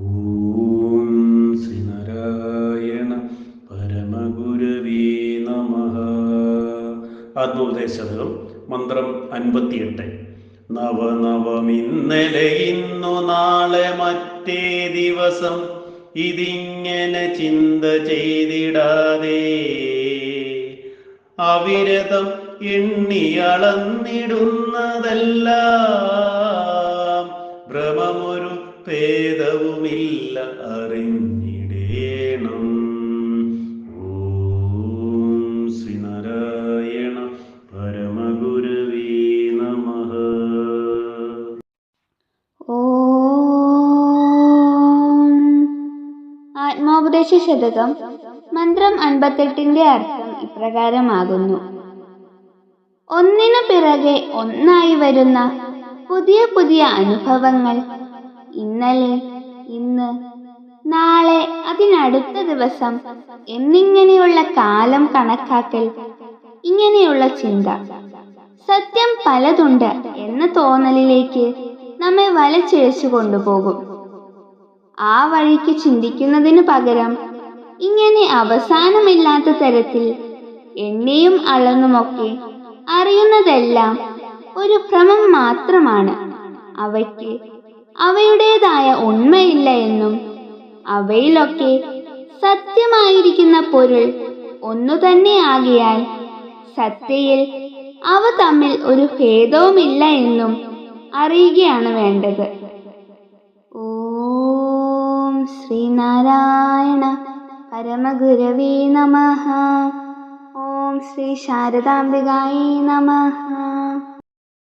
ഓം ശ്രീനാരായണ പരമഗുരവീ നമ. ആത്മോപദേശതകം മന്ത്രം അൻപത്തിയെട്ട്. നവനവമിന്നലെ ഇന്നു നാളെ മറ്റേ ദിവസം ഇതിങ്ങനെ ചിന്ത ചെയ്തിടാതെ. അവിരതം എണ്ണിയളന്നിടുന്നതെല്ലാം ഭ്രമമൊരു ഭേദവുമില്ല അറിഞ്ഞിടേണം. ആത്മോപദേശ ശതകം മന്ത്രം അൻപത്തെട്ടിന്റെ അർത്ഥം ഇപ്രകാരമാകുന്നു. ഒന്നിനു പിറകെ ഒന്നായി വരുന്ന പുതിയ പുതിയ അനുഭവങ്ങൾ ഇന്നലെ ഇന്ന് നാളെ അതിനടുത്ത ദിവസം എന്നിങ്ങനെയുള്ള കാലം കണക്കാക്കൽ ഇങ്ങനെയുള്ള ചിന്ത. സത്യം പലതുണ്ട് എന്ന തോന്നലിലേക്ക് നമ്മെ വലച്ചിഴച്ചു കൊണ്ടുപോകും. ആ വഴിക്ക് ചിന്തിക്കുന്നതിനു പകരം ഇങ്ങനെ അവസാനമില്ലാത്ത തരത്തിൽ എണ്ണിയും അളന്നുമൊക്കെ അറിയുന്നതെല്ലാം ഒരു ഭ്രമം മാത്രമാണ്. അവയ്ക്ക് അവയുടേതായ ഉണ്മയില്ല എന്നും അവയിലൊക്കെ സത്യമായിരിക്കുന്ന പൊരുൾ ഒന്നു തന്നെ ആകിയാൽ സത്യയിൽ അവ തമ്മിൽ ഒരു ഭേദവുമില്ല എന്നും അറിയുകയാണ് വേണ്ടത്. ഓം ശ്രീനാരായണ പരമഗുരവേ നമഃ. ഓം ശ്രീ ശാരദാംബികായേ നമഃ.